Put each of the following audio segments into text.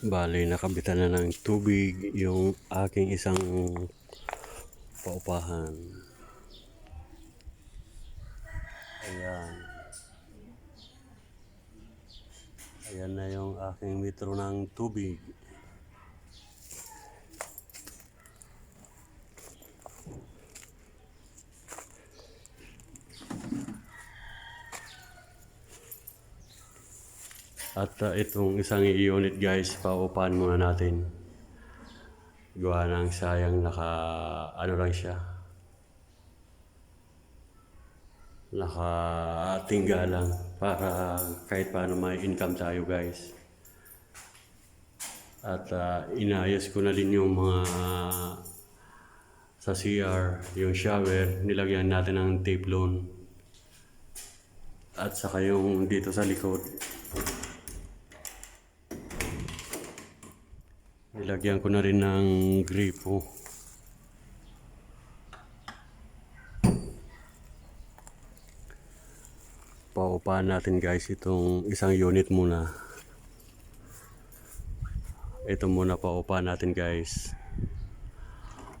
Bali, nakabitan na ng tubig yung aking isang paupahan. Ayan. Ayan na yung aking metro ng tubig. At uh, itong isang unit guys, paupahan muna natin. Gawa ng sayang naka, ano lang siya. Naka tingga lang para kahit paano may income tayo guys. At uh, inayos ko na din yung mga sa CR, yung shower, nilagyan natin ng tape loan. At saka yung dito sa likod, Nilagyan ko na rin ng gripo. Paupahan natin guys itong isang unit muna. Ito muna paupahan natin guys.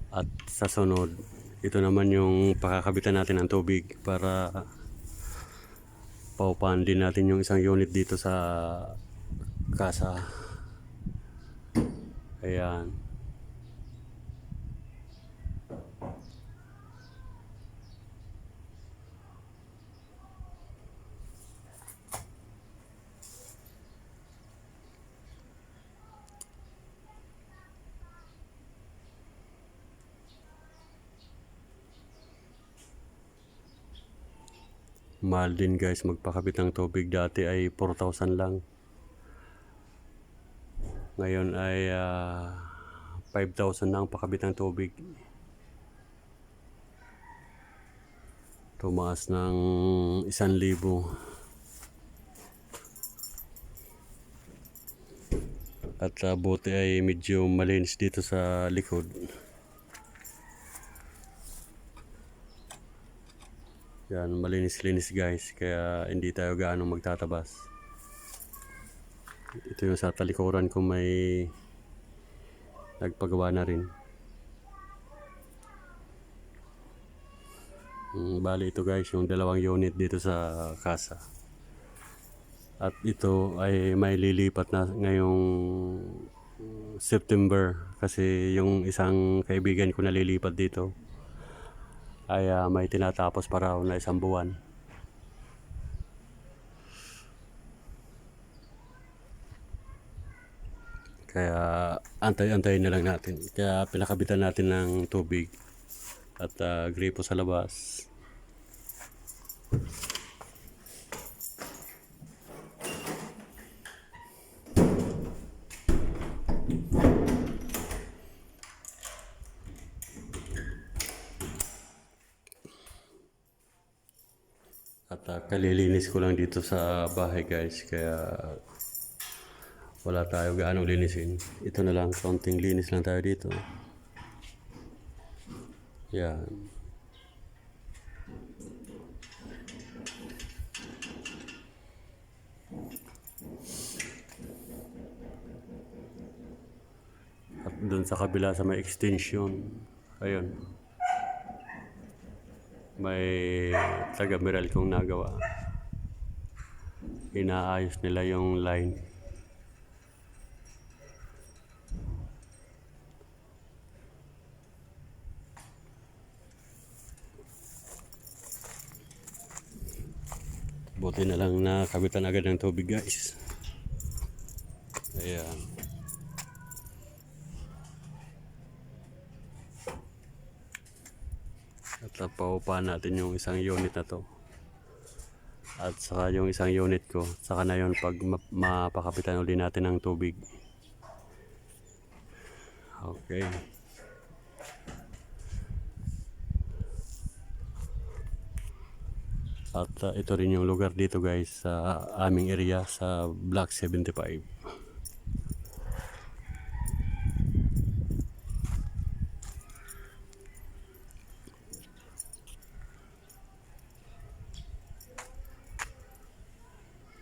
At sa sunod, ito naman yung pakakabitan natin ng tubig para paupahan din natin yung isang unit dito sa kasa. Ayan. Mahal din guys magpakabit ng tubig dati ay 4,000 lang. Ngayon ay ah, 5,000 na ang pakabit ng tubig. Tumaas ng 1,000. At uh, buti ay medyo malinis dito sa likod. Yan, malinis-linis guys. Kaya hindi tayo gaano magtatabas. Ito yung sa talikuran ko may nagpagawa na rin. Mm, bali ito guys, yung dalawang unit dito sa kasa. At ito ay may lilipat na ngayong September kasi yung isang kaibigan ko na lilipat dito ay ah, may tinatapos para na isang buwan. Kaya antay-antayin na lang natin. Kaya pinakabitan natin ng tubig at ah, gripo sa labas. At ah, kalilinis ko lang dito sa bahay guys. Kaya wala tayo gaano linisin. Ito na lang, konting linis lang tayo dito. Yan. At dun sa kabila sa may extension. Ayun. May taga kong nagawa. Inaayos nila yung line. Buti na lang na kabitan agad ng tubig guys. Ayan. At napaupahan natin yung isang unit na to. At saka yung isang unit ko. Saka na yun pag ma- mapakapitan uli natin ng tubig. Okay. At uh, ito rin yung lugar dito guys sa aming area sa Block 75.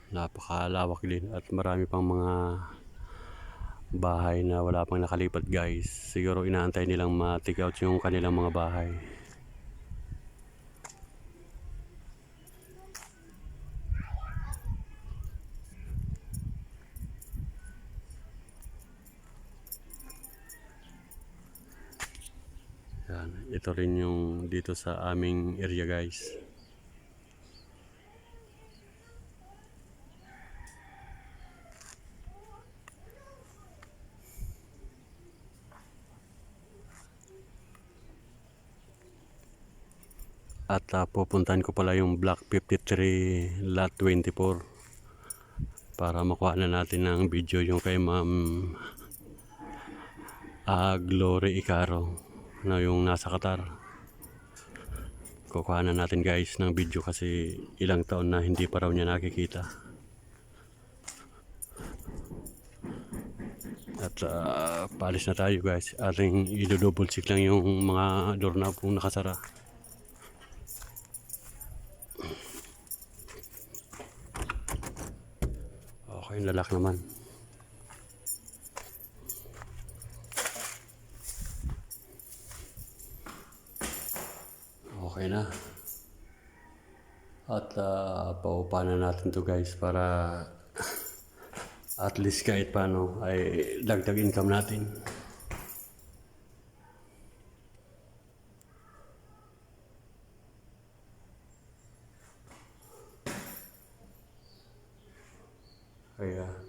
Napakalawak din at marami pang mga bahay na wala pang nakalipat guys. Siguro inaantay nilang ma-take yung kanilang mga bahay. Yan, ito rin yung dito sa aming area guys. At ah, pupuntahan ko pala yung Block 53 Lot 24 para makuha na natin ng video yung kay Ma'am ah, Glory Icaro na yung nasa Qatar. Kukuha na natin guys ng video kasi ilang taon na hindi pa raw niya nakikita. At ah, paalis na tayo guys. Ating i-double check lang yung mga doorknob kung nakasara. Okay, lalak naman. Okay na. At uh, paupa na natin to guys para at least kahit paano ay dagdag income natin. Kaya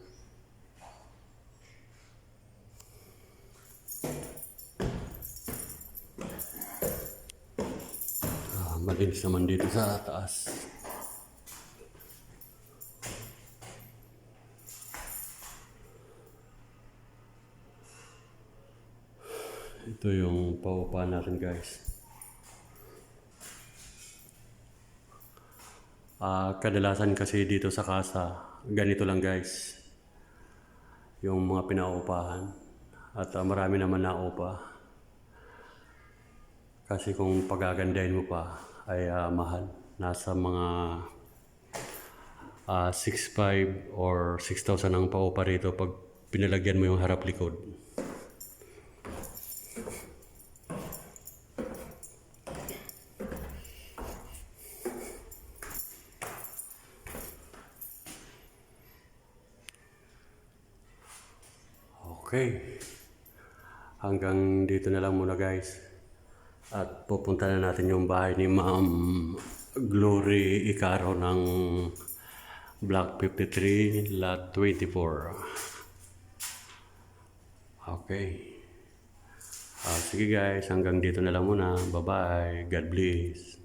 malinis naman dito sa taas. Ito yung paupa natin guys. Ah, kadalasan kasi dito sa kasa, ganito lang guys. Yung mga pinaupahan. At ah, marami naman naupa. Kasi kung pagagandahin mo pa, ay ah, mahal. Nasa mga ah 6,500 or 6,000 ang paupa rito pag pinalagyan mo yung harap likod. Okay. Hanggang dito na lang muna guys. At pupunta na natin yung bahay ni Ma'am Glory Icaro ng Block 53, Lot 24. Okay. Ah, sige guys, hanggang dito na lang muna. Bye-bye. God bless.